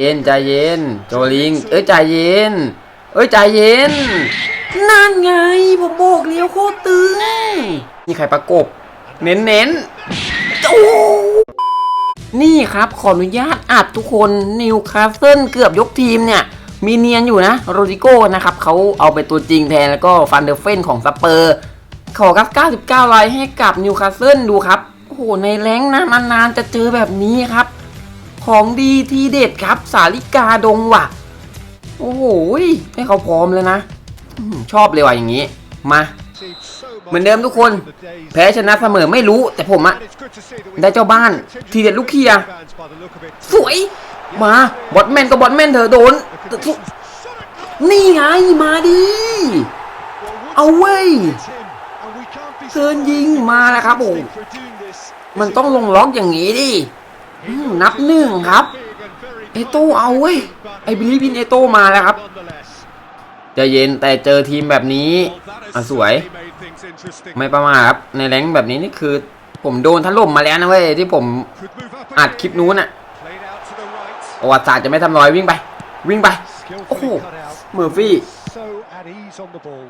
เย็นใจเย็น โจลิง เอ้ยใจเย็น เอ้ยใจเย็น นั่นไงผมบอกเลี้ยวโคตรตึงนี่ใครประกบ เน้นเน้นๆโอ้นี่ครับขออนุญาตอัดทุกคนนิวคาสเซิลเกือบยกทีมเนี่ย มีเนียนอยู่นะ โรดิโก้นะครับเขาเอาไปตัวจริงแทนแล้วก็ฟันเดอร์เฟนของสเปอร์ ขอครับ99ไลค์ให้กับนิวคาสเซิลดูครับโอ้โหในแรงค์นะนานๆจะเจอแบบนี้ครับ ของดีทีเด็ดครับ สาลิกาดงว่ะ โอ้โหยให้เขาพร้อมเลยนะชอบเลยว่ะอย่างนี้ มา เหมือนเดิมทุกคน แพ้ชนะเสมอไม่รู้ แต่ผมอะได้เจ้าบ้าน ทีเด็ดลูกเคียสวย มาบอทแมนก็บอทแมนเธอโดน นี่ไงมาดิเอาเว้ยเซิร์นยิงมาแล้วครับโอ้มันต้องลงล็อกอย่างนี้ดิ นับหนึ่งครับ เอโต้เอาเว้ย ไอบิลิบินเอโต้มาแล้วครับ จะเย็นแต่เจอทีมแบบนี้อะสวย ไม่ประมาทครับ ในแรงแบบนี้นี่คือ ผมโดนถล่มมาแล้วนะเว้ย ที่ผมอัดคลิปนู้นอะประวัติศาสตร์จะไม่ทำรอยวิ่งไป วิ่งไป โอ้โหเมอร์ฟี่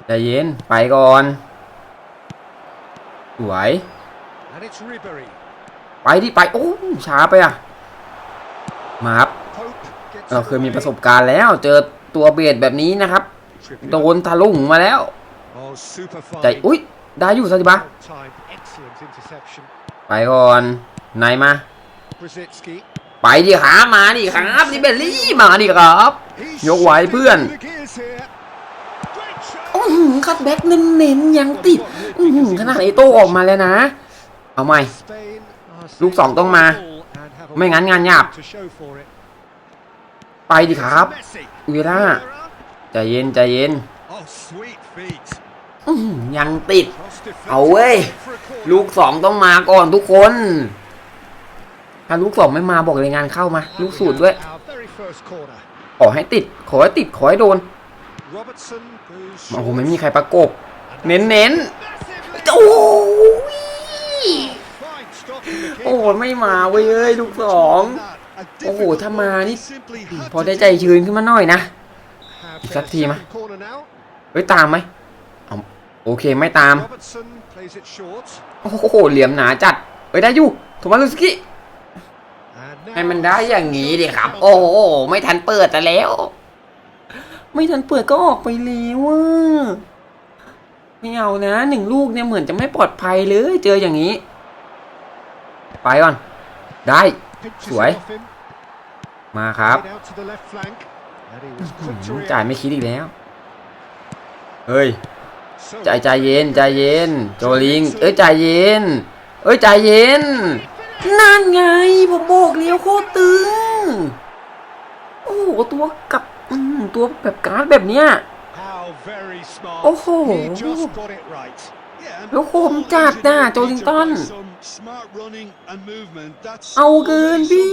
ใจเย็น ไปก่อน สวย ไปที่ไป โอ้ช้าไปอะ มาครับ เราเคยมีประสบการณ์แล้ว เจอตัวเบียดแบบนี้นะครับ โดนทะลุงมาแล้ว ใจ อุ้ยได้อยู่สักทีปะไปก่อนไหนมา ไปดิครับมาดิครับดิเบลลี่มาดิครับ ยกไหวเพื่อนอื้อหือคัดแบ็กเน้นๆยังติด อื้อขนาดไอโต้ออกมาแล้วนะ เอาใหม่ ลูกสองต้องมา ไม่งั้นงานหยาบ ไปดิครับเวล่าใจเย็นใจเย็นอื้อหือยังติด เอาเว้ย ลูกสองต้องมาก่อนทุกคน ถ้าลูกสองไม่มาบอกเลยงานเข้ามา ลูกสูตรด้วย ขอให้ติด ขอให้ติด ขอให้โดน โอ้โหไม่มีใครประกบ เน้นเน้นๆโอ้ย โอ้โหไม่มาเว้ยเอ้ยลูกสองโอ้โหถ้ามานี่พอได้ใจชื้นขึ้นมาหน่อยนะอีกสักทีไหมเฮ้ยตามไหมเอาโอเคไม่ตามโอ้โหเหลี่ยมหนาจัดเฮ้ยได้อยู่โทมัสลูสกี้ให้มันได้อย่างนี้ดิครับ โอ้โหไม่ทันเปิดแต่แล้ว ไม่ทันเปิดก็ออกไปแล้วอะไม่เอานะหนึ่งลูกเนี่ยเหมือนจะไม่ปลอดภัยเลย เจออย่างนี้ ไปก่อน ได้ สวย มาครับหืมจ่ายไม่คิดอีกแล้ว เฮ้ย ใจใจเย็น ใจเย็น โจลิง เอ้ย ใจเย็น เอ้ย ใจเย็น นั่นไง ผมบอกเลี้ยวโคตรตึง โอ้โห ตัวกับอืมตัวแบบการ์ดแบบเนี้ย โอ้โห แล้วคมจัดน่ะโจลิงตัน เอาเกินพี่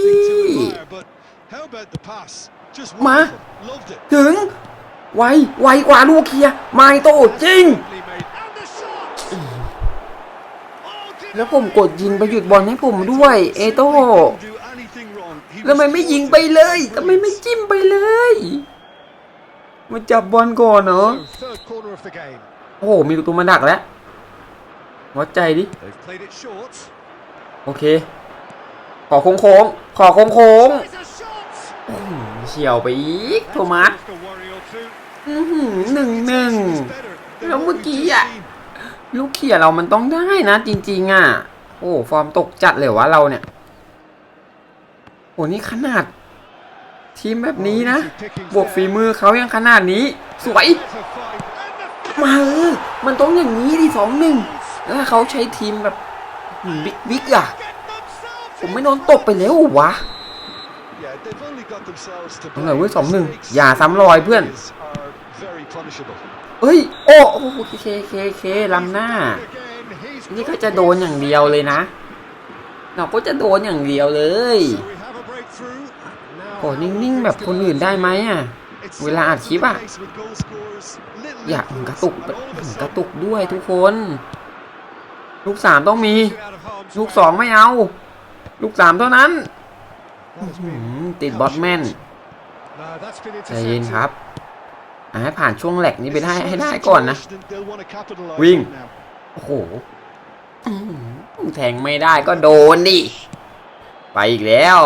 มา ถึง ไว ไวกว่าลูกเคียร์ไม่โตจริง แล้วผมกดยิงไปหยุดบอลให้ผมด้วย เอโต้แล้วทำไมไม่ยิงไปเลยทำไมไม่จิ้มไปเลยมาจับบอลก่อนเนาะโอ้โห มีตัวมาดักแล้ว วัดใจดิ โอเค ขอโค้งโค้งๆขอโค้งโค้งๆอื้อหือเฉียวไปอีกโทมัสอื้อหือหนึ่งหนึ่งแล้วเมื่อกี้อะลูกเขี่ยเรามันต้องได้นะ จริง ๆ อะ โอ้ฟอร์มตกจัดเลยวะเราเนี่ย โอ้นี่ขนาด ทีมแบบนี้นะ บวกฝีมือเขายังขนาดนี้ สวย มาเออมันต้องอย่างนี้ดิสองหนึ่ง แล้วถ้าเขาใช้ทีมแบบบิ๊กบิ๊กอะผมไม่โดนตกไปแล้ววะเอาหน่อยเว้ยสองหนึ่งอย่าซ้ำรอยเพื่อนเอ้ย โอ้โอ้เคเคเคเคลำหน้า นี่ก็จะโดนอย่างเดียวเลยนะ เราก็จะโดนอย่างเดียวเลยโอ้นิ่งๆ แบบคนอื่นได้ไหมอะ เวลาอัดคลิปอะอย่ากระตุกกระตุกด้วยทุกคน ลูกสามต้องมี ลูกสองไม่เอา ลูกสามเท่านั้น ติดบอทแมนใจเย็นครับให้ผ่านช่วงแหลกนี้ไปได้ให้ได้ก่อนนะ วิ่ง โอ้โหแทงไม่ได้ก็โดนดิ ไปอีกแล้ว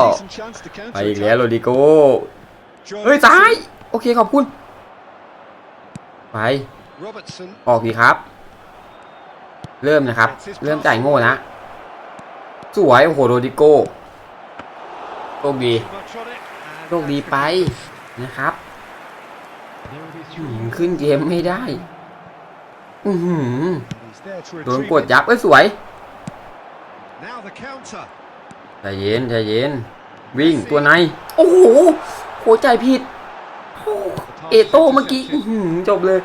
ไปอีกแล้วโรดิโก เฮ้ยซ้าย โอเคขอบคุณ ไป ออกดีครับ เริ่มนะครับ เริ่มจ่ายโง่นะ สวยโอ้โหโรดิโกโชคดีโชคดีไปนะครับอื้อหือขึ้นเกมไม่ได้ อือหือโดนกดยับเอ้ยสวยใจเย็นใจเย็น วิ่งตัวในโอ้โหโหใจผิดโอ้เอโต้เมื่อกี้อื้อหือจบเลย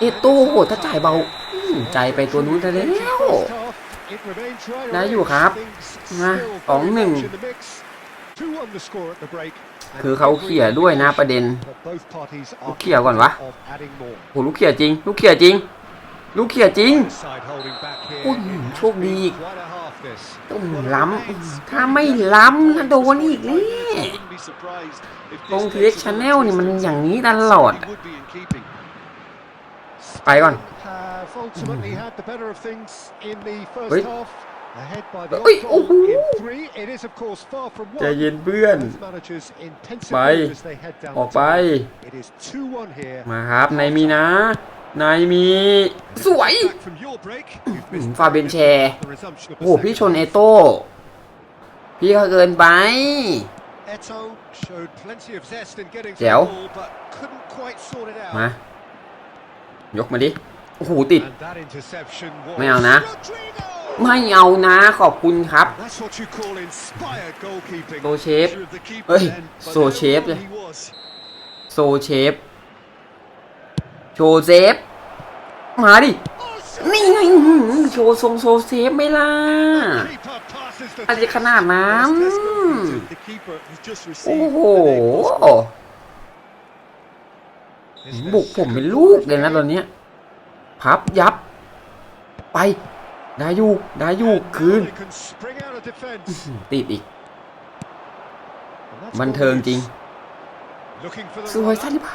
เอโต้โหถ้าจ่ายเบาอื้อ ใจไปตัวนู้นซะแล้วได้อยู่ครับมาสองหนึ่งคือเขาเขี่ยด้วยนะประเด็น ลูกเขี่ยก่อนวะโหลูกเขี่ยจริง ลูกเขี่ยจริง ลูกเขี่ยจริงโอ้ยโชคดีอีกต้องล้ำถ้าไม่ล้ำนะโดนอีกนี่ตรงทีเอ็กชาแนลนี่มันอย่างนี้ตลอด ไปก่อนเฮ้เฮ้ยยเฮ้ยโอ้โหใจใจเย็เย็นนเพื่อนไปออกไปมามาครับนายมีนะนายมี สวยหืมฟาเบนแชร์โอ้โหพี่ชนเอโต้ พี่ก็เกินไปเจ๋วมา ยกมาดิ โอ้โห ติด ไม่เอานะ ไม่เอานะขอบคุณครับโตเชฟเฮ้ย โซเชฟเลยโซเชฟ โชเซฟ มาดิ นี่ไงอื้อหือโชว์ทรงโซเซฟไหม่ล่ะอาจจะขนาดนั้นโอ้โห บุกผมเป็นลูกเลยนะตอนเนี้ยพับยับ ไป ได้อยู่ได้อยู่คืนติดอีก บันเทิงจริงสวยซะดิบะ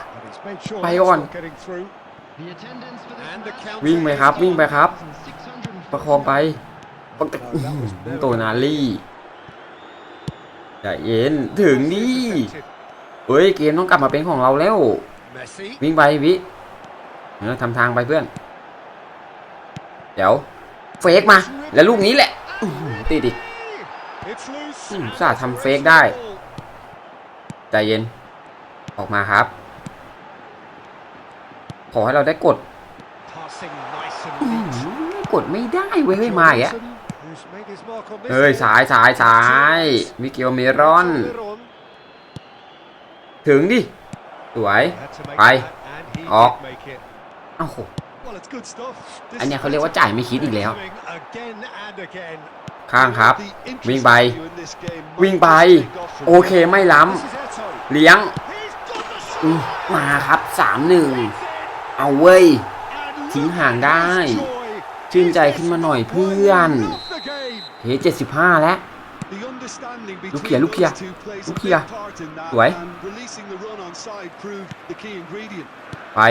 ไปก่อน วิ่งไปครับ วิ่งไปครับ ประคองไปปักตัวนาลี่ใจเย็นถึงดิเฮ้ย เกมต้องกลับมาเป็นของเราแล้ว วิ่งไปวิเออทำทางไปเพื่อน เดี๋ยว เฟกมา แล้วลูกนี้แหละอื้อหือติดอีกอืมอุตส่าห์ทำเฟกได้ ใจเย็น ออกมาครับ ขอให้เราได้กดอื้อหือกดไม่ได้เว้ยเฮ้ยมาอีกแล้วเฮ้ย สายสายสายมิเกลเมรอน ถึงดิ สวย ไป ออกเอ้าโหอันเนี้ยเขาเรียกว่าจ่ายไม่คิดอีกแล้ว ข้างครับ วิ่งไป วิ่งไป โอเคไม่ล้ำเลี้ยงอืมมาครับสามหนึ่งเอาเว้ย ทิ้งห่างได้ ชื่นใจขึ้นมาหน่อยเพื่อนเฮ้เจ็ดสิบห้าแล้ว ลูกเขียลูกเขียลูลูกกเขีเขียยสวยไป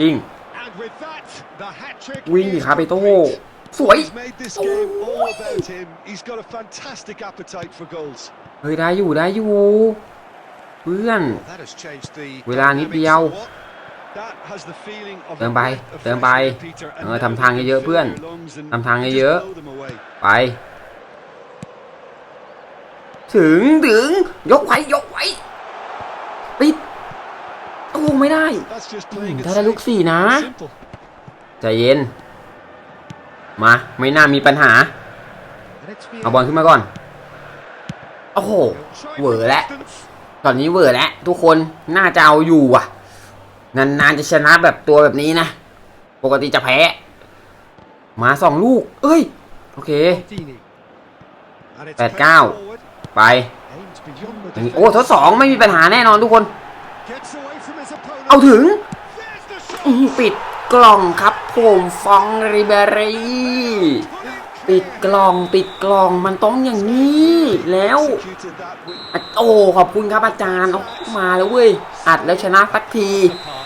ยิงวิ่งดิครับไอโต้สวยเฮ้ยได้อยู่ได้อยู่เพื่อน เวลานิดเดียวเติมไปเติมไปเออทำทางเยอะๆเพื่อนทำทางเยอะๆไป ถึงถึง ยกไว้ ยกไว้ปิดโอ้ไม่ได้ ถ้าได้ลูกสี่นะ ใจเย็น มา ไม่น่ามีปัญหา เอาบอลขึ้นมาก่อน โอ้โหเหวอแล้ว ตอนนี้เวอร์แล้ว ทุกคน น่าจะเอาอยู่อะ นานๆจะชนะแบบตัวแบบนี้นะ ปกติจะแพ้ มาสองลูก เอ้ย โอเคแปดเก้า ไปอย่างนี้โอ้ทดสองไม่มีปัญหาแน่นอนทุกคน เอาเอาถึถึงงอื้อหือปิดกล่องครับผมฟองริเบรีปิดกล่องปิดกล่องมันต้องอย่างนี้แล้วอะโอ้ขอบคุณครับอาจารย์เอามาแล้วเว้ยอัดแล้วชนะสักที Park